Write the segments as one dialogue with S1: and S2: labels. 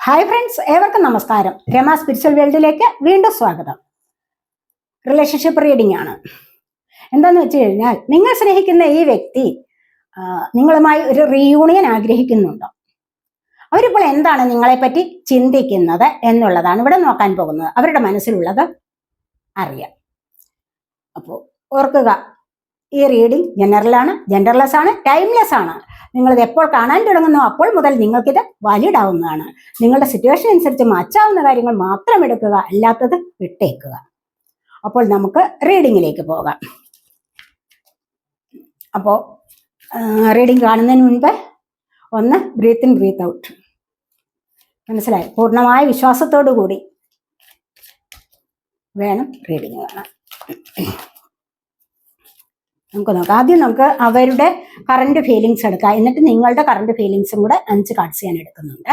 S1: Hi friends ഏവർക്കും നമസ്കാരം. Rama spiritual വേൾഡിലേക്ക് വീണ്ടും സ്വാഗതം. റിലേഷൻഷിപ്പ് റീഡിംഗ് ആണ്. എന്താന്ന് വെച്ച് കഴിഞ്ഞാൽ നിങ്ങൾ സ്നേഹിക്കുന്ന ഈ വ്യക്തി നിങ്ങളുമായി ഒരു റീയൂണിയൻ ആഗ്രഹിക്കുന്നുണ്ടോ? അവരിപ്പോൾ എന്താണ് നിങ്ങളെപ്പറ്റി ചിന്തിക്കുന്നത് എന്നുള്ളതാണ് ഇവിടെ നോക്കാൻ പോകുന്നത്. അവരുടെ മനസ്സിലുള്ളത് അറിയാം. അപ്പോൾ ഓർക്കുക ഈ റീഡിംഗ് ജനറലാണ് ജെൻഡർലെസ് ആണ് ടൈംലെസ് ആണ്. നിങ്ങളിത് എപ്പോൾ കാണാൻ തുടങ്ങുന്നു അപ്പോൾ മുതൽ നിങ്ങൾക്കിത് വാലിഡ് ആവുന്നതാണ്. നിങ്ങളുടെ സിറ്റുവേഷൻ അനുസരിച്ച് മാറ്റാവുന്ന കാര്യങ്ങൾ മാത്രം എടുക്കുക അല്ലാത്തത് വിട്ടേക്കുക. അപ്പോൾ നമുക്ക് റീഡിങ്ങിലേക്ക് പോകാം. അപ്പോൾ റീഡിങ് കാണുന്നതിന് മുൻപ് ഒന്ന് ബ്രീത്ത് ഇൻ ബ്രീത്ത് ഔട്ട് മനസ്സിലായി? പൂർണമായ വിശ്വാസത്തോടു കൂടി വേണം റീഡിങ് കാണാൻ. നമുക്ക് നോക്കാം. ആദ്യം നമുക്ക് അവരുടെ കറണ്ട് ഫീലിങ്സ് എടുക്കാം. എന്നിട്ട് നിങ്ങളുടെ കറണ്ട് ഫീലിങ്സും കൂടെ അഞ്ച് കാർഡ്സ് ഞാൻ എടുക്കുന്നുണ്ട്.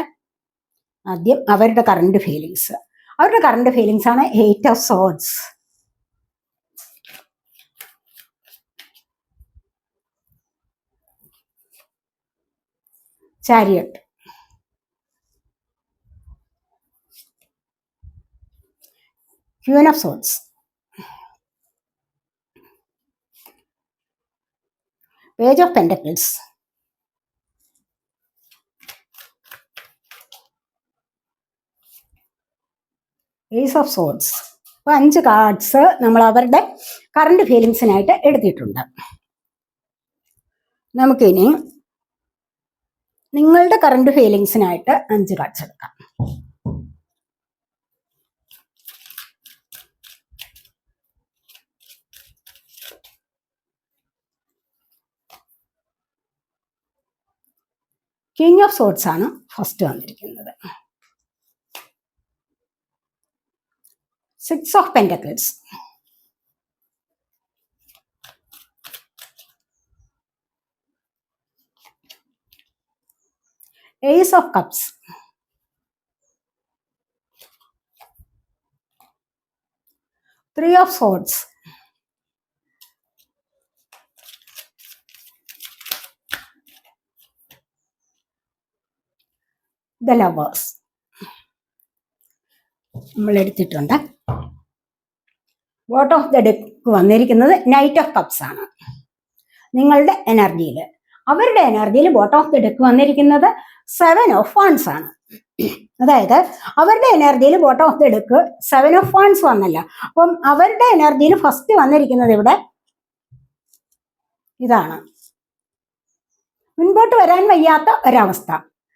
S1: ആദ്യം അവരുടെ കറണ്ട് ഫീലിങ്സ് അവരുടെ കറണ്ട് ഫീലിങ്സ് ആണ് eight of swords chariot queen of swords page of pentacles ace of swords അപ്പോൾ അഞ്ച് കാർഡ്സ് നമ്മൾ അവരുടെ കറണ്ട് ഫീലിങ്സിനായിട്ട് എടുത്തിട്ടുണ്ട്. നമുക്കിനി നിങ്ങളുടെ കറണ്ട് ഫീലിങ്സിനായിട്ട് അഞ്ച് കാർഡ്സ് എടുക്കാം. കിങ് ഓഫ് സോഡ്സ് ആണ് ഫസ്റ്റ് വന്നിരിക്കുന്നത്. Six of pentacles ace of cups three of swords the lovers നമ്മൾ എടുത്തിട്ടുണ്ട് വോട്ട് ഓഫ് ദ ഡെക്ക് വന്നിരിക്കുന്നത്? നൈറ്റ് ഓഫ് കപ്സ് ആണ്. നിങ്ങളുടെ എനർജിയിൽ അവരുടെ എനർജിയിൽ ബോട്ട് ഓഫ് ദ ഡെക്ക് വന്നിരിക്കുന്നത്? സെവൻ ഓഫ് വൺസ് ആണ്. അതായത് അവരുടെ എനർജിയിൽ bottom of the deck seven of wands വന്നല്ല. അപ്പം അവരുടെ എനർജിയിൽ ഫസ്റ്റ് വന്നിരിക്കുന്നത് ഇവിടെ ഇതാണ്. മുൻപോട്ട് വരാൻ വയ്യാത്ത ഒരവസ്ഥ.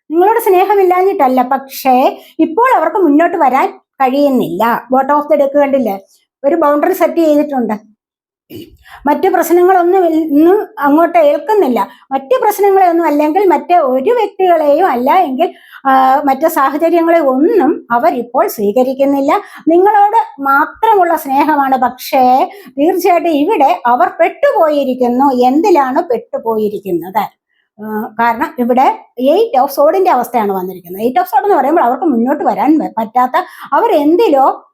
S1: നിങ്ങളോട് സ്നേഹമില്ലാഞ്ഞിട്ടല്ല പക്ഷേ ഇപ്പോൾ അവർക്ക് മുന്നോട്ട് വരാൻ കഴിയുന്നില്ല. ബോട്ട് ഓഫ് ദ ഡെക്ക് കണ്ടില്ലേ? ഒരു ബൗണ്ടറി സെറ്റ് ചെയ്തിട്ടുണ്ട്. മറ്റു പ്രശ്നങ്ങളൊന്നും ഇന്നും അങ്ങോട്ട് ഏൽക്കുന്നില്ല. മറ്റു പ്രശ്നങ്ങളെയൊന്നും അല്ലെങ്കിൽ മറ്റ് ഒരു വ്യക്തികളെയും അല്ല എങ്കിൽ മറ്റു സാഹചര്യങ്ങളെ ഒന്നും അവരിപ്പോൾ സ്വീകരിക്കുന്നില്ല. നിങ്ങളോട് മാത്രമുള്ള സ്നേഹമാണ്. പക്ഷേ തീർച്ചയായിട്ടും ഇവിടെ അവർ പെട്ടുപോയിരിക്കുന്നു. എന്തിലാണ് പെട്ടുപോയിരിക്കുന്നത്? കാരണം ഇവിടെ എയ്റ്റ് ഓഫ് സോഡിന്റെ അവസ്ഥയാണ് വന്നിരിക്കുന്നത്. എയ്റ്റ് ഓഫ് സോഡ് എന്ന് പറയുമ്പോൾ അവർക്ക് മുന്നോട്ട് വരാൻ പറ്റാത്ത അവർ എന്തിലോ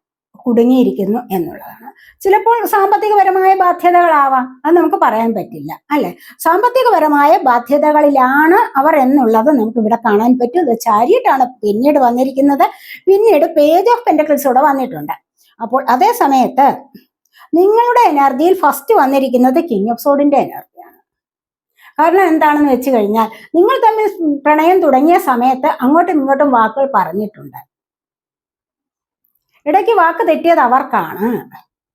S1: കുടുങ്ങിയിരിക്കുന്നു എന്നുള്ളതാണ്. ചിലപ്പോൾ സാമ്പത്തികപരമായ ബാധ്യതകളാവാം. അത് നമുക്ക് പറയാൻ പറ്റില്ല അല്ലെ? സാമ്പത്തികപരമായ ബാധ്യതകളിലാണ് അവർ എന്നുള്ളത് നമുക്ക് ഇവിടെ കാണാൻ പറ്റും. ചാരിയിട്ടാണ് പിന്നീട് വന്നിരിക്കുന്നത്. പിന്നീട് പേജ് ഓഫ് പെൻഡക്കിൾസ് ഇവിടെ വന്നിട്ടുണ്ട്. അപ്പോൾ അതേ സമയത്ത് നിങ്ങളുടെ എനർജിയിൽ ഫസ്റ്റ് വന്നിരിക്കുന്നത് കിങ് ഓഫ് സോഡിന്റെ എനർജിയാണ് കാരണം എന്താണെന്ന് വെച്ച് കഴിഞ്ഞാൽ നിങ്ങൾ തമ്മിൽ പ്രണയം തുടങ്ങിയ സമയത്ത് അങ്ങോട്ടും ഇങ്ങോട്ടും വാക്കുകൾ പറഞ്ഞിട്ടുണ്ട്. ഇടയ്ക്ക് വാക്ക് തെറ്റിയത് അവർക്കാണ്.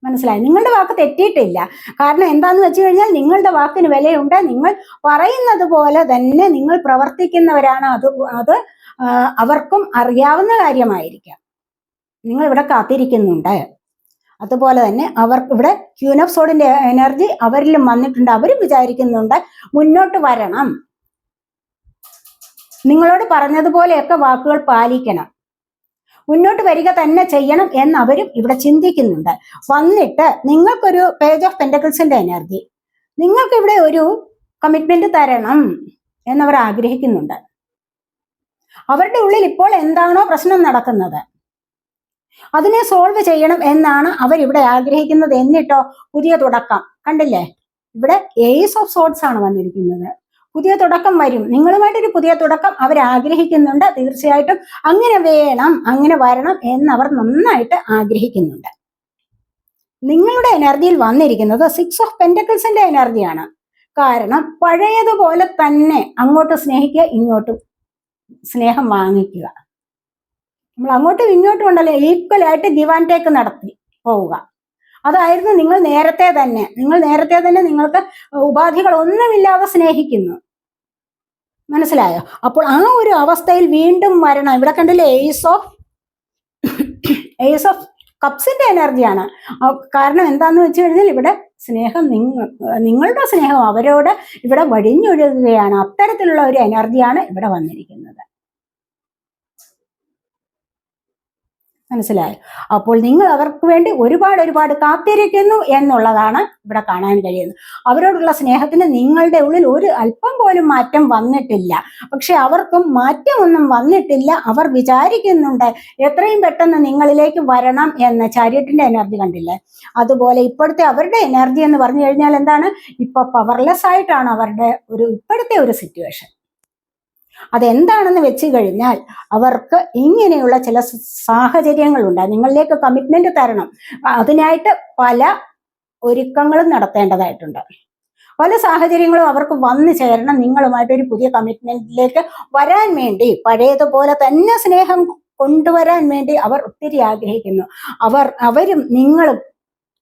S1: മനസ്സിലായി? നിങ്ങളുടെ വാക്ക് തെറ്റിയിട്ടില്ല. കാരണം എന്താന്ന് വെച്ച് കഴിഞ്ഞാൽ നിങ്ങളുടെ വാക്കിന് വിലയുണ്ട്. നിങ്ങൾ പറയുന്നത് പോലെ തന്നെ നിങ്ങൾ പ്രവർത്തിക്കുന്നവരാണ്. അത് അത് അവർക്കും അറിയാവുന്ന കാര്യമായിരിക്കാം. നിങ്ങൾ ഇവിടെ കാത്തിരിക്കുന്നുണ്ട്. അതുപോലെ തന്നെ അവർ ഇവിടെ ക്യൂൻ ഓഫ് സോഡിന്റെ എനർജി അവരിലും വന്നിട്ടുണ്ട്. അവരും വിചാരിക്കുന്നുണ്ട് മുന്നോട്ട് വരണം. നിങ്ങളോട് പറഞ്ഞതുപോലെയൊക്കെ വാക്കുകൾ പാലിക്കണം. മുന്നോട്ട് വരിക തന്നെ ചെയ്യണം എന്ന് അവരും ഇവിടെ ചിന്തിക്കുന്നുണ്ട്. വന്നിട്ട് നിങ്ങൾക്കൊരു പേജ് ഓഫ് പെൻഡക്കിൾസിന്റെ എനർജി നിങ്ങൾക്ക് ഇവിടെ ഒരു കമ്മിറ്റ്മെന്റ് തരണം എന്നവർ ആഗ്രഹിക്കുന്നുണ്ട്. അവരുടെ ഉള്ളിൽ ഇപ്പോൾ എന്താണോ പ്രശ്നം നടക്കുന്നത്. അതിനെ സോൾവ് ചെയ്യണം എന്നാണ് അവരിവിടെ ആഗ്രഹിക്കുന്നത്. എന്നിട്ടോ പുതിയ തുടക്കം. കണ്ടില്ലേ? ഇവിടെ എയ്സ് ഓഫ് സോട്ട്സ് ആണ് വന്നിരിക്കുന്നത്. പുതിയ തുടക്കം വരും. നിങ്ങളുമായിട്ടൊരു പുതിയ തുടക്കം അവർ ആഗ്രഹിക്കുന്നുണ്ട്. തീർച്ചയായിട്ടും അങ്ങനെ വേണം അങ്ങനെ വരണം എന്നവർ നന്നായിട്ട് ആഗ്രഹിക്കുന്നുണ്ട്. നിങ്ങളുടെ എനർജിയിൽ വന്നിരിക്കുന്നത് സിക്സ് ഓഫ് പെന്റക്കിൾസിന്റെ എനർജിയാണ് കാരണം പഴയതുപോലെ തന്നെ അങ്ങോട്ട് സ്നേഹിക്കുക ഇങ്ങോട്ടും സ്നേഹം വാങ്ങിക്കുക. നമ്മൾ അങ്ങോട്ടും ഇങ്ങോട്ടും ഉണ്ടല്ലോ ഈക്വൽ ആയിട്ട് ഗിവ് ആൻഡ് ടേക്ക് നടത്തി പോവുക. അതായിരുന്നു നിങ്ങൾ നേരത്തെ തന്നെ നിങ്ങൾ നേരത്തെ തന്നെ നിങ്ങൾക്ക് ഉപാധികൾ ഒന്നുമില്ലാതെ സ്നേഹിക്കുന്നു. മനസ്സിലായോ? അപ്പോൾ ആ ഒരു അവസ്ഥയിൽ വീണ്ടും വരണം. ഇവിടെ കണ്ടില്ലേ എയ്സ് ഓഫ് എയ്സ് ഓഫ് കപ്സിന്റെ എനർജിയാണ് കാരണം എന്താന്ന് വെച്ച് കഴിഞ്ഞാൽ ഇവിടെ സ്നേഹം നിങ്ങൾ നിങ്ങളുടെ സ്നേഹം അവരോട് ഇവിടെ വഴിഞ്ഞൊഴുകുകയാണ്. അത്തരത്തിലുള്ള ഒരു എനർജിയാണ് ഇവിടെ വന്നിരിക്കുന്നത്. മനസ്സിലായോ. അപ്പോൾ നിങ്ങൾ അവർക്ക് വേണ്ടി ഒരുപാട് ഒരുപാട് കാത്തിരിക്കുന്നു എന്നുള്ളതാണ് ഇവിടെ കാണാൻ കഴിയുന്നത്. അവരോടുള്ള സ്നേഹത്തിന് നിങ്ങളുടെ ഉള്ളിൽ ഒരു അല്പം പോലും മാറ്റം വന്നിട്ടില്ല. പക്ഷെ അവർക്കും മാറ്റമൊന്നും വന്നിട്ടില്ല. അവർ വിചാരിക്കുന്നുണ്ട് എത്രയും പെട്ടെന്ന് നിങ്ങളിലേക്ക് വരണം എന്ന് ചാരിയറ്റിന്റെ എനർജി കണ്ടില്ലേ? അതുപോലെ ഇപ്പോഴത്തെ അവരുടെ എനർജി എന്ന് പറഞ്ഞു കഴിഞ്ഞാൽ എന്താണ്? ഇപ്പൊ പവർലെസ് ആയിട്ടാണ് അവരുടെ ഒരു ഇപ്പോഴത്തെ ഒരു സിറ്റുവേഷൻ അതെന്താണെന്ന് വെച്ച് കഴിഞ്ഞാൽ അവർക്ക് ഇങ്ങനെയുള്ള ചില സാഹചര്യങ്ങളുണ്ട്. നിങ്ങളിലേക്ക് കമ്മിറ്റ്മെന്റ് തരണം. അതിനായിട്ട് പല ഒരുക്കങ്ങളും നടത്തേണ്ടതായിട്ടുണ്ട്. പല സാഹചര്യങ്ങളും അവർക്ക് വന്നു ചേരണം. നിങ്ങളുമായിട്ട് ഒരു പുതിയ കമ്മിറ്റ്മെന്റിലേക്ക് വരാൻ വേണ്ടി പഴയതുപോലെ തന്നെ സ്നേഹം കൊണ്ടുവരാൻ വേണ്ടി അവർ ഒത്തിരി ആഗ്രഹിക്കുന്നു. അവർ അവരും നിങ്ങളും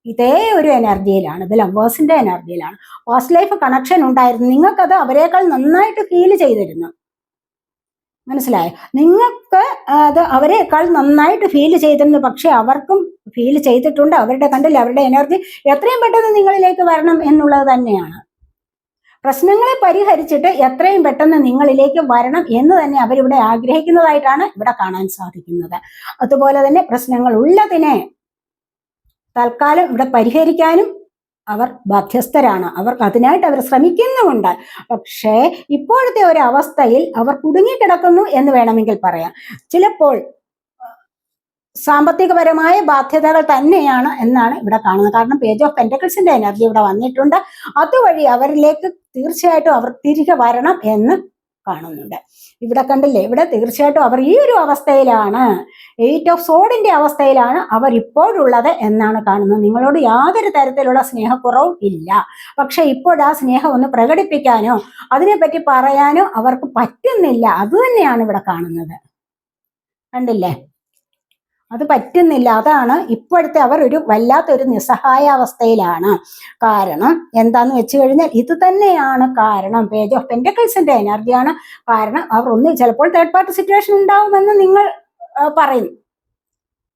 S1: ഇതേ ഒരു എനർജിയിലാണ് ഇത് ലവേഴ്സിന്റെ എനർജിയിലാണ്. പാസ്റ്റ് ലൈഫ് കണക്ഷൻ ഉണ്ടായിരുന്നു. നിങ്ങൾക്കത് അവരെക്കാൾ നന്നായിട്ട് ഫീൽ ചെയ്തിരുന്നു. മനസ്സിലായോ? നിങ്ങൾക്ക് അത് അവരെക്കാൾ നന്നായിട്ട് ഫീൽ ചെയ്തിരുന്നു പക്ഷെ അവർക്കും ഫീൽ ചെയ്തിട്ടുണ്ട്. അവരുടെ കണ്ടില്ല അവരുടെ എനർജി എത്രയും പെട്ടെന്ന് നിങ്ങളിലേക്ക് വരണം എന്നുള്ളത് തന്നെയാണ്. പ്രശ്നങ്ങളെ പരിഹരിച്ചിട്ട് എത്രയും പെട്ടെന്ന് നിങ്ങളിലേക്ക് വരണം എന്ന് തന്നെ അവരിവിടെ ആഗ്രഹിക്കുന്നതായിട്ടാണ് ഇവിടെ കാണാൻ സാധിക്കുന്നത്. അതുപോലെ തന്നെ പ്രശ്നങ്ങൾ ഉള്ളതിനെ തൽക്കാലം ഇവിടെ പരിഹരിക്കാനും അവർ ബാധ്യസ്ഥരാണ്. അവർ അതിനായിട്ട് അവർ ശ്രമിക്കുന്നുമുണ്ട്. പക്ഷേ ഇപ്പോഴത്തെ ഒരു അവസ്ഥയിൽ അവർ കുടുങ്ങിക്കിടക്കുന്നു എന്ന് വേണമെങ്കിൽ പറയാം. ചിലപ്പോൾ സാമ്പത്തികപരമായ ബാധ്യതകൾ തന്നെയാണ് എന്നാണ് ഇവിടെ കാണുന്നത്. കാരണം പേജ് ഓഫ് പെന്റക്കിൾസിന്റെ എനർജി ഇവിടെ വന്നിട്ടുണ്ട്. അതുവഴി അവരിലേക്ക് തീർച്ചയായിട്ടും അവർ തിരികെ വരണം എന്ന് കാണുന്നുണ്ട്. ഇവിടെ കണ്ടില്ലേ? ഇവിടെ തീർച്ചയായിട്ടും അവർ ഈ ഒരു അവസ്ഥയിലാണ്. എയ്റ്റ് ഓഫ് സോഡിന്റെ അവസ്ഥയിലാണ് അവർ ഇപ്പോഴുള്ളത് എന്നാണ് കാണുന്നത്. നിങ്ങളോട് യാതൊരു തരത്തിലുള്ള സ്നേഹക്കുറവും ഇല്ല. പക്ഷെ ഇപ്പോൾ ആ സ്നേഹം ഒന്ന് പ്രകടിപ്പിക്കാനോ അതിനെപ്പറ്റി പറയാനോ അവർക്ക് പറ്റുന്നില്ല. അത് തന്നെയാണ് ഇവിടെ കാണുന്നത്. കണ്ടില്ലേ? അത് പറ്റുന്നില്ല. അതാണ് ഇപ്പോഴത്തെ അവർ ഒരു വല്ലാത്തൊരു നിസ്സഹായ അവസ്ഥയിലാണ് കാരണം എന്താന്ന് വെച്ച് കഴിഞ്ഞാൽ ഇത് തന്നെയാണ് കാരണം. പേജ് ഓഫ് പെൻഡക്കിൾസിന്റെ എനർജിയാണ് കാരണം അവർ ഒന്ന് ചിലപ്പോൾ തേർഡ് പാർട്ടി സിറ്റുവേഷൻ ഉണ്ടാവുമെന്ന് നിങ്ങൾ പറയും പറയുന്നു.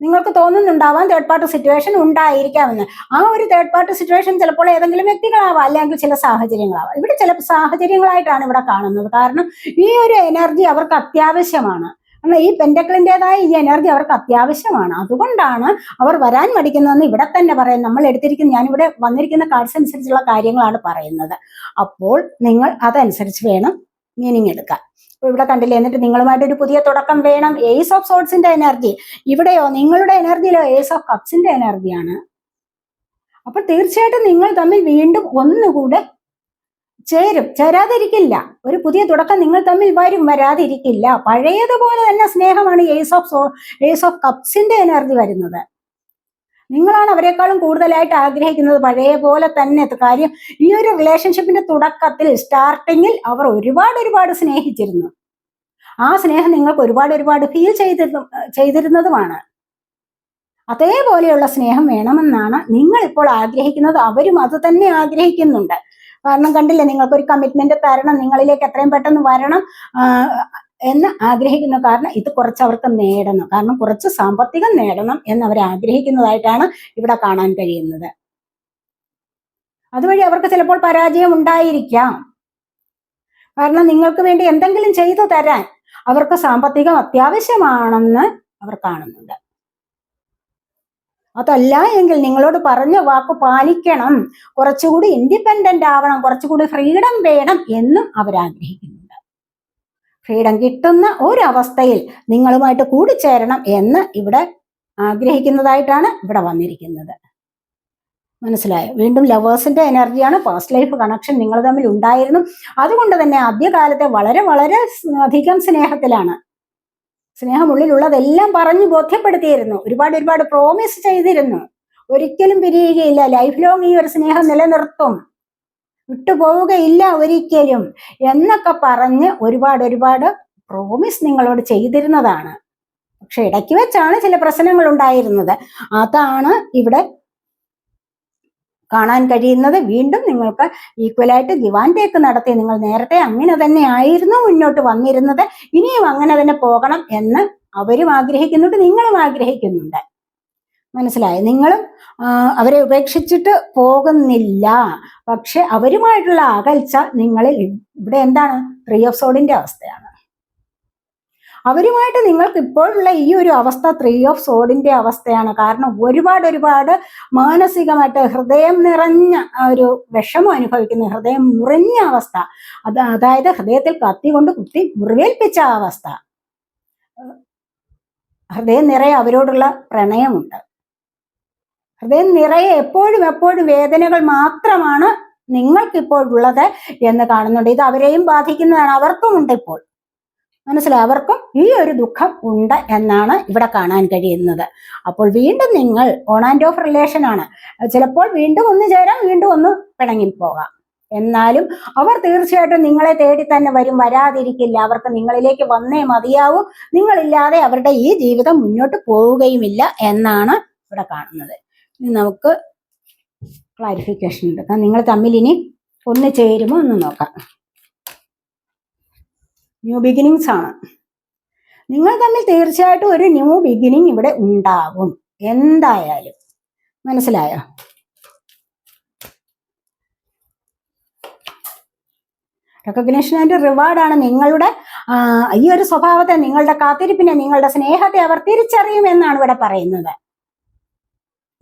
S1: നിങ്ങൾക്ക് തോന്നുന്നുണ്ടാവാം തേർഡ് പാർട്ടി സിറ്റുവേഷൻ ഉണ്ടായിരിക്കാമെന്ന്. ആ ഒരു തേർഡ് പാർട്ടി സിറ്റുവേഷൻ ചിലപ്പോൾ ഏതെങ്കിലും വ്യക്തികളാവാം അല്ലെങ്കിൽ ചില സാഹചര്യങ്ങളാവാം. ഇവിടെ ചില സാഹചര്യങ്ങളായിട്ടാണ് ഇവിടെ കാണുന്നത്. കാരണം ഈ ഒരു എനർജി അവർക്ക് അത്യാവശ്യമാണ്. കാരണം ഈ പെൻഡക്കിളിന്റെതായ ഈ എനർജി അവർക്ക് അത്യാവശ്യമാണ്. അതുകൊണ്ടാണ് അവർ വരാൻ മടിക്കുന്നതെന്ന് ഇവിടെ തന്നെ പറയാം നമ്മൾ എടുത്തിരിക്കുന്ന ഞാനിവിടെ വന്നിരിക്കുന്ന കാർഡ്സ് അനുസരിച്ചുള്ള കാര്യങ്ങളാണ് പറയുന്നത്. അപ്പോൾ നിങ്ങൾ അതനുസരിച്ച് വേണം മീനിങ് എടുക്കാൻ. ഇവിടെ കണ്ടില്ലേ എന്നിട്ട് നിങ്ങളുമായിട്ട് ഒരു പുതിയ തുടക്കം വേണം. ഏസ് ഓഫ് സോട്സിന്റെ എനർജി ഇവിടെയോ നിങ്ങളുടെ എനർജിയിലോ ഏസ് ഓഫ് കപ്സിന്റെ എനർജിയാണ് അപ്പൊ തീർച്ചയായിട്ടും നിങ്ങൾ തമ്മിൽ വീണ്ടും ഒന്നുകൂടെ ചേരും ചേരാതിരിക്കില്ല. ഒരു പുതിയ തുടക്കം നിങ്ങൾ തമ്മിൽ വരും വരാതിരിക്കില്ല. പഴയതുപോലെ തന്നെ സ്നേഹമാണ് ഏസ് ഓഫ് ഏസ് ഓഫ് കപ്സിന്റെ എനർജി വരുന്നത്. നിങ്ങളാണ് അവരെക്കാളും കൂടുതലായിട്ട് ആഗ്രഹിക്കുന്നത് പഴയ പോലെ തന്നെ. കാര്യം ഈ ഒരു റിലേഷൻഷിപ്പിന്റെ തുടക്കത്തിൽ സ്റ്റാർട്ടിങ്ങിൽ അവർ ഒരുപാട് ഒരുപാട് സ്നേഹിച്ചിരുന്നു. ആ സ്നേഹം നിങ്ങൾക്ക് ഒരുപാട് ഒരുപാട് ഫീൽ ചെയ്തിരുന്നു ചെയ്തിരുന്നതുമാണ്. അതേപോലെയുള്ള സ്നേഹം വേണമെന്നാണ് നിങ്ങൾ ഇപ്പോൾ ആഗ്രഹിക്കുന്നത്. അവരും അത് തന്നെ ആഗ്രഹിക്കുന്നുണ്ട്. കാരണം കണ്ടില്ലേ നിങ്ങൾക്ക് ഒരു കമ്മിറ്റ്മെന്റ് തരണം നിങ്ങളിലേക്ക് എത്രയും പെട്ടെന്ന് വരണം എന്ന് ആഗ്രഹിക്കുന്നു. കാരണം ഇത് കുറച്ച് അവർക്ക് നേടണം. കാരണം കുറച്ച് സാമ്പത്തികം നേടണം എന്ന് അവർ ആഗ്രഹിക്കുന്നതായിട്ടാണ് ഇവിടെ കാണാൻ കഴിയുന്നത്. അതുവഴി അവർക്ക് ചിലപ്പോൾ പരാജയം ഉണ്ടായിരിക്കാം. കാരണം നിങ്ങൾക്ക് വേണ്ടി എന്തെങ്കിലും ചെയ്തു തരാൻ അവർക്ക് സാമ്പത്തികം അത്യാവശ്യമാണെന്ന് അവർ കാണുന്നുണ്ട്. അതല്ല എങ്കിൽ നിങ്ങളോട് പറഞ്ഞ വാക്ക് പാലിക്കണം. കുറച്ചുകൂടി ഇൻഡിപെൻഡന്റ് ആവണം കുറച്ചുകൂടി ഫ്രീഡം വേണം എന്നും അവർ ആഗ്രഹിക്കുന്നുണ്ട്. ഫ്രീഡം കിട്ടുന്ന ഒരവസ്ഥയിൽ നിങ്ങളുമായിട്ട് കൂടിച്ചേരണം എന്ന് ഇവിടെ ആഗ്രഹിക്കുന്നതായിട്ടാണ് ഇവിടെ വന്നിരിക്കുന്നത്. മനസ്സിലായോ? വീണ്ടും ലവേഴ്സിന്റെ എനർജിയാണ് പാസ്റ്റ് ലൈഫ് കണക്ഷൻ നിങ്ങൾ തമ്മിൽ ഉണ്ടായിരുന്നു. അതുകൊണ്ട് തന്നെ ആദ്യകാലത്തെ വളരെ വളരെ അധികം സ്നേഹത്തിലാണ് സ്നേഹമുള്ളിലുള്ളതെല്ലാം പറഞ്ഞു ബോധ്യപ്പെടുത്തിയിരുന്നു. ഒരുപാട് ഒരുപാട് പ്രോമിസ് ചെയ്തിരുന്നു. ഒരിക്കലും പിരിയുകയില്ല. ലൈഫ് ലോങ് ഈ ഒരു സ്നേഹം നിലനിർത്തും. വിട്ടുപോവുകയില്ല ഒരിക്കലും. എന്നൊക്കെ പറഞ്ഞ് ഒരുപാട് ഒരുപാട് പ്രോമിസ് നിങ്ങളോട് ചെയ്തിരുന്നതാണ്. പക്ഷെ ഇടയ്ക്ക് വെച്ചാണ് ചില പ്രശ്നങ്ങൾ ഉണ്ടായിരുന്നത് അതാണ് ഇവിടെ കാണാൻ കഴിയുന്നത് വീണ്ടും നിങ്ങൾക്ക് ഈക്വലായിട്ട് ദിവാൻ ടേക്ക് നടത്തി. നിങ്ങൾ നേരത്തെ അങ്ങനെ തന്നെ ആയിരുന്നു മുന്നോട്ട് വന്നിരുന്നത്. ഇനിയും അങ്ങനെ തന്നെ പോകണം എന്ന് അവരും ആഗ്രഹിക്കുന്നുണ്ട് നിങ്ങളും ആഗ്രഹിക്കുന്നുണ്ട്. മനസ്സിലായി? നിങ്ങളും അവരെ ഉപേക്ഷിച്ചിട്ട് പോകുന്നില്ല. പക്ഷെ അവരുമായിട്ടുള്ള അകൽച്ച നിങ്ങളിൽ ഇവിടെ എന്താണ്? ത്രീ ഓഫ് സോഡിന്റെ അവസ്ഥയാണ്. അവരുമായിട്ട് നിങ്ങൾക്ക് ഇപ്പോഴുള്ള ഈ ഒരു അവസ്ഥ ത്രീ ഓഫ് സോഡിന്റെ അവസ്ഥയാണ്. കാരണം ഒരുപാട് ഒരുപാട് മാനസികമായിട്ട് ഹൃദയം നിറഞ്ഞ ഒരു വിഷമം അനുഭവിക്കുന്ന ഹൃദയം മുറിഞ്ഞ അവസ്ഥ. അത് അതായത് ഹൃദയത്തിൽ കത്തി കൊണ്ട് കുത്തി മുറിവേൽപ്പിച്ച അവസ്ഥ. ഹൃദയം നിറയെ അവരോടുള്ള പ്രണയമുണ്ട്. ഹൃദയം നിറയെ എപ്പോഴും എപ്പോഴും വേദനകൾ മാത്രമാണ് നിങ്ങൾക്കിപ്പോഴുള്ളത് എന്ന് കാണുന്നുണ്ട്. ഇത് അവരെയും ബാധിക്കുന്നതാണ്. അവർക്കും ഉണ്ട് ഇപ്പോൾ. മനസ്സിലായി? അവർക്കും ഈ ഒരു ദുഃഖം ഉണ്ട് എന്നാണ് ഇവിടെ കാണാൻ കഴിയുന്നത്. അപ്പോൾ വീണ്ടും നിങ്ങൾ ഓൺ ആൻഡ് ഓഫ് റിലേഷൻ ആണ്. ചിലപ്പോൾ വീണ്ടും ഒന്ന് ചേരാം വീണ്ടും ഒന്ന് പിണങ്ങി പോകാം എന്നാലും അവർ തീർച്ചയായിട്ടും നിങ്ങളെ തേടി തന്നെ വരും വരാതിരിക്കില്ല. അവർക്ക് നിങ്ങളിലേക്ക് വന്നേ മതിയാവും. നിങ്ങളില്ലാതെ അവരുടെ ഈ ജീവിതം മുന്നോട്ട് പോവുകയുമില്ല എന്നാണ് ഇവിടെ കാണുന്നത്. ഇനി നമുക്ക് ക്ലാരിഫിക്കേഷൻ എടുക്കാം. നിങ്ങൾ തമ്മിൽ ഇനി ഒന്ന് ചേരുമോ എന്ന് നോക്കാം. ന്യൂ ബിഗിനിങ്സ് ആണ്. നിങ്ങൾ തമ്മിൽ തീർച്ചയായിട്ടും ഒരു ന്യൂ ബിഗിനിങ് ഇവിടെ ഉണ്ടാകും എന്തായാലും. മനസ്സിലായോ? റെക്കഗ്നേഷൻ ആൻഡ് റിവാർഡാണ് നിങ്ങളുടെ ഈ ഒരു സ്വഭാവത്തെ നിങ്ങളുടെ കാത്തിരിപ്പിനെ നിങ്ങളുടെ സ്നേഹത്തെ അവർ തിരിച്ചറിയുമെന്നാണ് ഇവിടെ പറയുന്നത്.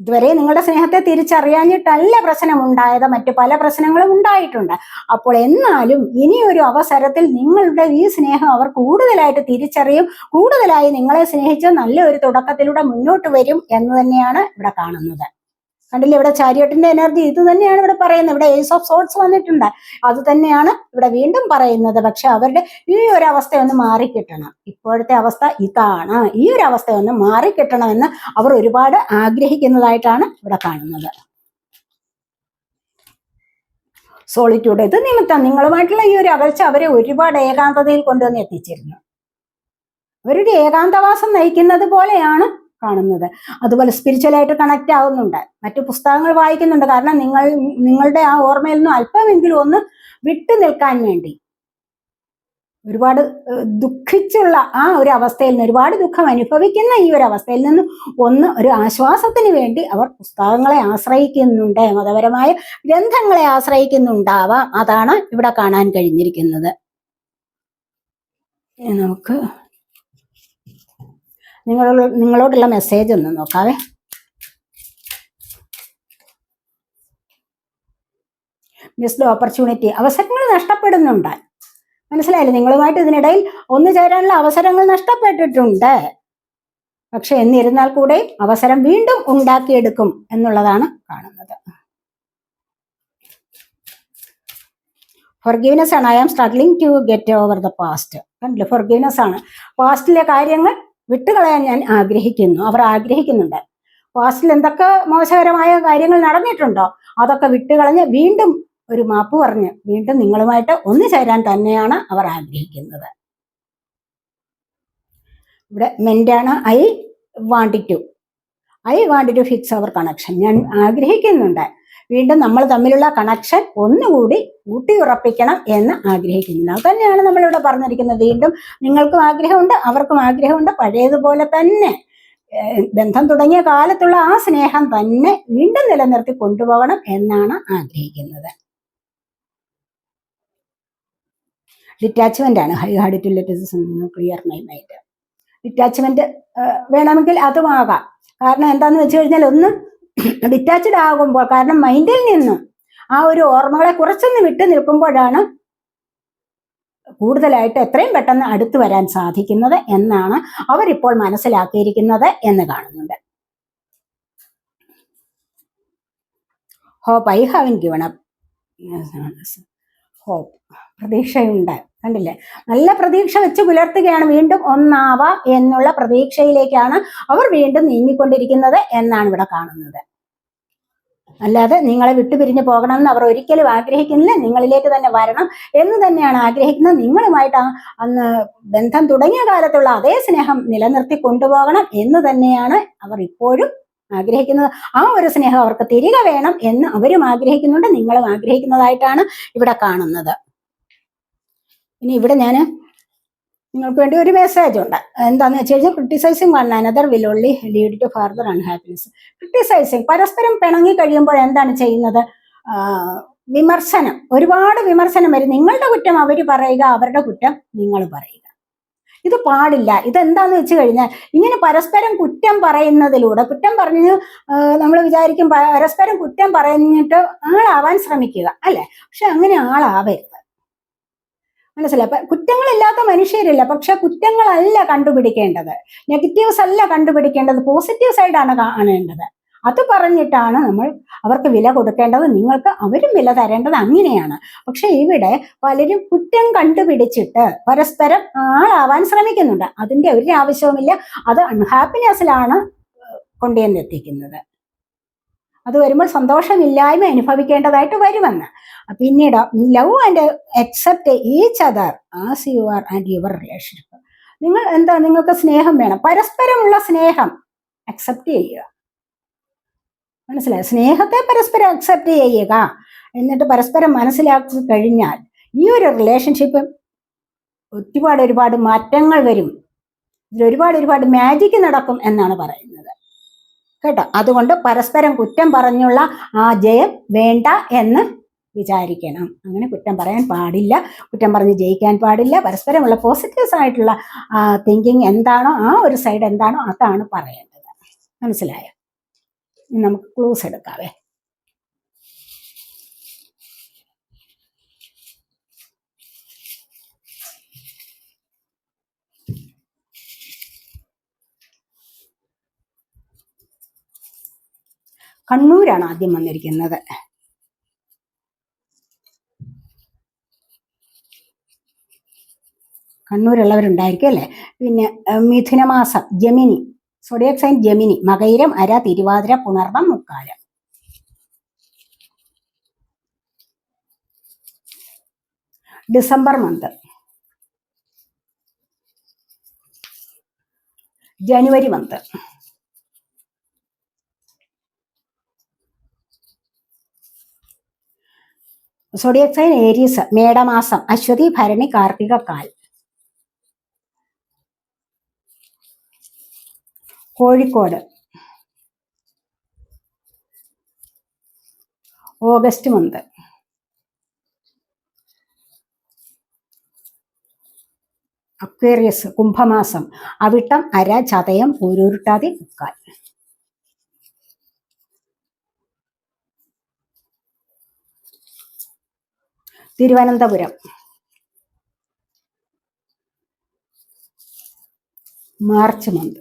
S1: ഇതുവരെ നിങ്ങളുടെ സ്നേഹത്തെ തിരിച്ചറിയാഞ്ഞിട്ടല്ല പ്രശ്നം ഉണ്ടായത് മറ്റു പല പ്രശ്നങ്ങളും ഉണ്ടായിട്ടുണ്ട്. അപ്പോൾ എന്നാലും ഇനി ഒരു അവസരത്തിൽ നിങ്ങളുടെ ഈ സ്നേഹം അവർ കൂടുതലായിട്ട് തിരിച്ചറിയും കൂടുതലായി നിങ്ങളെ സ്നേഹിച്ച് നല്ല ഒരു തുടക്കത്തിലൂടെ മുന്നോട്ട് വരും എന്ന് തന്നെയാണ് ഇവിടെ കാണുന്നത്. കണ്ടില്ലേ ഇവിടെ ചാരിയട്ടിന്റെ എനർജി ഇത് തന്നെയാണ് ഇവിടെ പറയുന്നത്. ഇവിടെ ഏസ് ഓഫ് സോട്ട്സ് വന്നിട്ടുണ്ട്. അത് തന്നെയാണ് ഇവിടെ വീണ്ടും പറയുന്നത്. പക്ഷെ അവരുടെ ഈ ഒരു അവസ്ഥ ഒന്ന് മാറിക്കിട്ടണം. ഇപ്പോഴത്തെ അവസ്ഥ ഇതാണ്. ഈ ഒരു അവസ്ഥ ഒന്ന് മാറിക്കിട്ടണമെന്ന് അവർ ഒരുപാട് ആഗ്രഹിക്കുന്നതായിട്ടാണ് ഇവിടെ കാണുന്നത്. സോളിറ്റ്യൂഡ് ഇത് നിമിത്തം നിങ്ങളുമായിട്ടുള്ള ഈ ഒരു അകൽച്ച അവരെ ഒരുപാട് ഏകാന്തതയിൽ കൊണ്ടുവന്ന് എത്തിച്ചിരുന്നു. അവരുടെ ഏകാന്തവാസം നയിക്കുന്നത് പോലെയാണ് കാണുന്നത്. അതുപോലെ സ്പിരിച്വലായിട്ട് കണക്ട് ആവുന്നുണ്ട്. മറ്റു പുസ്തകങ്ങൾ വായിക്കുന്നുണ്ട്. കാരണം നിങ്ങൾ നിങ്ങളുടെ ആ ഓർമ്മയിൽ നിന്നും അല്പമെങ്കിലും ഒന്ന് വിട്ടു നിൽക്കാൻ വേണ്ടി. ഒരുപാട് ദുഃഖിച്ചുള്ള ആ ഒരു അവസ്ഥയിൽ നിന്ന് ഒരുപാട് ദുഃഖം അനുഭവിക്കുന്ന ഈ ഒരു അവസ്ഥയിൽ നിന്നും ഒന്ന് ഒരു ആശ്വാസത്തിന് വേണ്ടി അവർ പുസ്തകങ്ങളെ ആശ്രയിക്കുന്നുണ്ട്. മതപരമായ ഗ്രന്ഥങ്ങളെ ആശ്രയിക്കുന്നുണ്ടാവാം. അതാണ് ഇവിടെ കാണാൻ കഴിഞ്ഞിരിക്കുന്നത്. നമുക്ക് നിങ്ങളോട് നിങ്ങളോടുള്ള മെസ്സേജ് ഒന്ന് നോക്കാവേ. മിസ്ഡ് ഓപ്പർച്യൂണിറ്റി അവസരങ്ങൾ നഷ്ടപ്പെടുന്നുണ്ട്. മനസ്സിലായില്ലേ? നിങ്ങളുമായിട്ട് ഇതിനിടയിൽ ഒന്നു ചേരാനുള്ള അവസരങ്ങൾ നഷ്ടപ്പെട്ടിട്ടുണ്ട്. പക്ഷെ എന്നിരുന്നാൽ കൂടെ അവസരം വീണ്ടും ഉണ്ടാക്കിയെടുക്കും എന്നുള്ളതാണ് കാണുന്നത്. ഫൊർഗീവ്നെസ് ആണ്. I am struggling to get over the past കണ്ടില്ലേ? ഫൊർഗീവ്നെസ് ആണ്. പാസ്റ്റിലെ കാര്യങ്ങൾ വിട്ടുകളയാൻ ഞാൻ ആഗ്രഹിക്കുന്നു. അവർ ആഗ്രഹിക്കുന്നുണ്ട്. പാസ്റ്റിൽ എന്തൊക്കെ മോശകരമായ കാര്യങ്ങൾ നടന്നിട്ടുണ്ടോ? അതൊക്കെ വിട്ടുകളഞ്ഞ് വീണ്ടും ഒരു മാപ്പ് പറഞ്ഞ് വീണ്ടും നിങ്ങളുമായിട്ട് ഒന്നു ചേരാൻ തന്നെയാണ് അവർ ആഗ്രഹിക്കുന്നത്. ഇവിടെ മെന്റാണ് I want to I want to fix our connection ഞാൻ ആഗ്രഹിക്കുന്നുണ്ട്. വീണ്ടും നമ്മൾ തമ്മിലുള്ള കണക്ഷൻ ഒന്നുകൂടി ഊട്ടിയുറപ്പിക്കണം എന്ന് ആഗ്രഹിക്കുന്നു. അത് തന്നെയാണ് നമ്മളിവിടെ പറഞ്ഞിരിക്കുന്നത്. വീണ്ടും നിങ്ങൾക്കും ആഗ്രഹമുണ്ട് അവർക്കും ആഗ്രഹമുണ്ട്. പഴയതുപോലെ തന്നെ ബന്ധം തുടങ്ങിയ കാലത്തുള്ള ആ സ്നേഹം തന്നെ വീണ്ടും നിലനിർത്തി കൊണ്ടുപോകണം എന്നാണ് ആഗ്രഹിക്കുന്നത്. ഡിറ്റാച്ച്മെന്റ് ആണ്. High hard to clear mind detachment വേണമെങ്കിൽ അതുമാകാം കാരണം എന്താന്ന് വെച്ച് കഴിഞ്ഞാൽ ഒന്ന് ഡിറ്റാച്ച്ഡ് ആകുമ്പോൾ കാരണം മൈൻഡിൽ നിന്നും ആ ഒരു ഓർമ്മകളെ കുറച്ചൊന്ന് വിട്ടു നിൽക്കുമ്പോഴാണ് കൂടുതലായിട്ട് എത്രയും പെട്ടെന്ന് അടുത്തു വരാൻ സാധിക്കുന്നത് എന്നാണ് അവരിപ്പോൾ മനസ്സിലാക്കിയിരിക്കുന്നത് എന്ന് കാണുന്നുണ്ട്. Hope I haven't given up hope പ്രതീക്ഷയുണ്ട്. കണ്ടില്ലേ? നല്ല പ്രതീക്ഷ വെച്ച് പുലർത്തുകയാണ് വീണ്ടും ഒന്നാവാം എന്നുള്ള പ്രതീക്ഷയിലേക്കാണ് അവർ വീണ്ടും നീങ്ങിക്കൊണ്ടിരിക്കുന്നത് എന്നാണ് ഇവിടെ കാണുന്നത്. അല്ലാതെ നിങ്ങളെ വിട്ടുപിരിഞ്ഞു പോകണമെന്ന് അവർ ഒരിക്കലും ആഗ്രഹിക്കുന്നില്ല. നിങ്ങളിലേക്ക് തന്നെ വരണം എന്ന് തന്നെയാണ് ആഗ്രഹിക്കുന്നത്. നിങ്ങളുമായിട്ട് അന്ന് ബന്ധം തുടങ്ങിയ കാലത്തുള്ള അതേ സ്നേഹം നിലനിർത്തി കൊണ്ടുപോകണം എന്ന് തന്നെയാണ് അവർ ഇപ്പോഴും ആഗ്രഹിക്കുന്നത്. ആ ഒരു സ്നേഹം അവർക്ക് തിരികെ വേണം എന്ന് അവരും ആഗ്രഹിക്കുന്നുണ്ട്. നിങ്ങളും ആഗ്രഹിക്കുന്നതായിട്ടാണ് ഇവിടെ കാണുന്നത്. ഇനി ഇവിടെ ഞാൻ നിങ്ങൾക്ക് വേണ്ടി ഒരു മെസ്സേജ് ഉണ്ട്. എന്താന്ന് വെച്ച് കഴിഞ്ഞാൽ criticising one another will only lead to further unhappiness criticising പരസ്പരം പിണങ്ങി കഴിയുമ്പോൾ എന്താണ് ചെയ്യുന്നത്? വിമർശനം. ഒരുപാട് വിമർശനം വരും. നിങ്ങളുടെ കുറ്റം അവർ പറയുക അവരുടെ കുറ്റം നിങ്ങൾ പറയുക. ഇത് പാടില്ല. ഇതെന്താന്ന് വെച്ച് കഴിഞ്ഞാൽ ഇങ്ങനെ പരസ്പരം കുറ്റം പറയുന്നതിലൂടെ കുറ്റം പറഞ്ഞു നമ്മൾ വിചാരിക്കും പരസ്പരം കുറ്റം പറഞ്ഞിട്ട് ആളാവാൻ ശ്രമിക്കുക അല്ലേ? പക്ഷെ അങ്ങനെ ആളാവരുത്. മനസ്സിലായി? അപ്പൊ കുറ്റങ്ങളില്ലാത്ത മനുഷ്യരില്ല. പക്ഷെ കുറ്റങ്ങളല്ല കണ്ടുപിടിക്കേണ്ടത്. നെഗറ്റീവ്സ് അല്ല കണ്ടുപിടിക്കേണ്ടത്. പോസിറ്റീവ് സൈഡാണ് കാണേണ്ടത്. അത് പറഞ്ഞിട്ടാണ് നമ്മൾ അവർക്ക് വില കൊടുക്കേണ്ടത്. നിങ്ങൾക്ക് അവരും വില തരേണ്ടത് അങ്ങനെയാണ്. പക്ഷെ ഇവിടെ പലരും കുറ്റം കണ്ടുപിടിച്ചിട്ട് പരസ്പരം ആളാവാൻ ശ്രമിക്കുന്നുണ്ട്. അതിന്റെ ഒരു ആവശ്യവുമില്ല. അത് അൺഹാപ്പിനെസ്സിലാണ് കൊണ്ടുവന്നെത്തിക്കുന്നത്. അത് വരുമ്പോൾ സന്തോഷമില്ലായ്മ അനുഭവിക്കേണ്ടതായിട്ട് വരുമെന്ന്. പിന്നീട് love and accept each other as you are and your relationship നിങ്ങൾ എന്താ നിങ്ങൾക്ക് സ്നേഹം വേണം. പരസ്പരമുള്ള സ്നേഹം അക്സെപ്റ്റ് ചെയ്യുക. മനസ്സിലായോ? സ്നേഹത്തെ പരസ്പരം അക്സെപ്റ്റ് ചെയ്യുക. എന്നിട്ട് പരസ്പരം മനസ്സിലാക്കി കഴിഞ്ഞാൽ ഈ ഒരു റിലേഷൻഷിപ്പ് ഒരുപാട് ഒരുപാട് മാറ്റങ്ങൾ വരും. ഇതിൽ ഒരുപാട് ഒരുപാട് മാജിക് നടക്കും എന്നാണ് പറയുന്നത്. കേട്ടോ? അതുകൊണ്ട് പരസ്പരം കുറ്റം പറഞ്ഞുള്ള ആ ജയം വേണ്ട എന്ന് വിചാരിക്കണം. അങ്ങനെ കുറ്റം പറയാൻ പാടില്ല. കുറ്റം പറഞ്ഞ് ജയിക്കാൻ പാടില്ല. പരസ്പരമുള്ള പോസിറ്റീവ്സ് ആയിട്ടുള്ള തിങ്കിങ് എന്താണോ ആ ഒരു സൈഡ് എന്താണോ അതാണ് പറയേണ്ടത്. മനസ്സിലായോ? നമുക്ക് ക്ലൂസ് എടുക്കാവേ. കണ്ണൂരാണ് ആദ്യം വന്നിരിക്കുന്നത്. കണ്ണൂരുള്ളവരുണ്ടായിരിക്കും അല്ലേ പിന്നെ മിഥുനമാസം Gemini zodiac sign Gemini Makayiram അര Thiruvathira പുണർവം മുക്കാലം. December month. January month. Zodiac sign Aries മേടമാസം Aswathy ഭരണി കാർത്തിക കാൽ. കോഴിക്കോട്. ഓഗസ്റ്റ് മന്ത് അക്വേറിയസ് കുംഭമാസം. അവിട്ടം അര ചതയം ഊരൂരുട്ടാതി മുക്കാൽ. Thiruvananthapuram. March month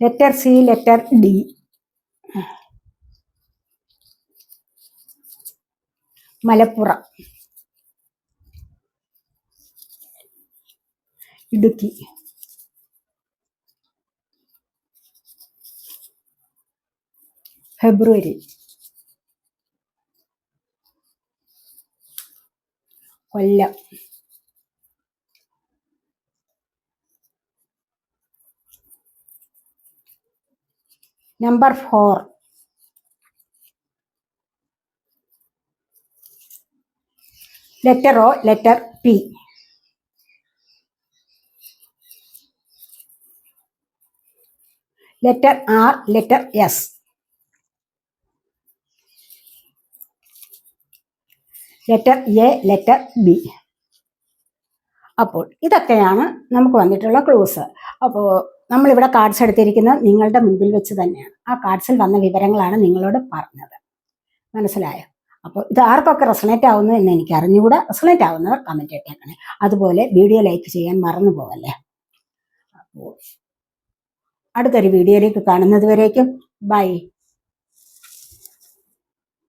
S1: letter C letter D Malappuram. Idukki. February Kollam. Number four letter O letter P letter R letter S letter A letter B അപ്പോൾ ഇതൊക്കെയാണ് നമുക്ക് വന്നിട്ടുള്ള ക്ലൂസ് അപ്പോൾ നമ്മളിവിടെ കാർഡ്സ് എടുത്തിരിക്കുന്നത് നിങ്ങളുടെ മുൻപിൽ വെച്ച് തന്നെയാണ്. ആ കാർഡ്സിൽ വന്ന വിവരങ്ങളാണ് നിങ്ങളോട് പറഞ്ഞത്. മനസ്സിലായോ? അപ്പോൾ ഇത് ആർക്കൊക്കെ റെസണേറ്റ് ആവുന്നു എന്ന് എനിക്ക് അറിഞ്ഞുകൂടാ. റെസണേറ്റ് ആവുന്നവർ കമന്റ് ഇട്ടേക്കണേ. അതുപോലെ വീഡിയോ ലൈക്ക് ചെയ്യാൻ മറന്നു പോകല്ലേ അപ്പോൾ അടുത്തൊരു വീഡിയോയിലേക്ക് കാണുന്നത് വരേക്കും. ബൈ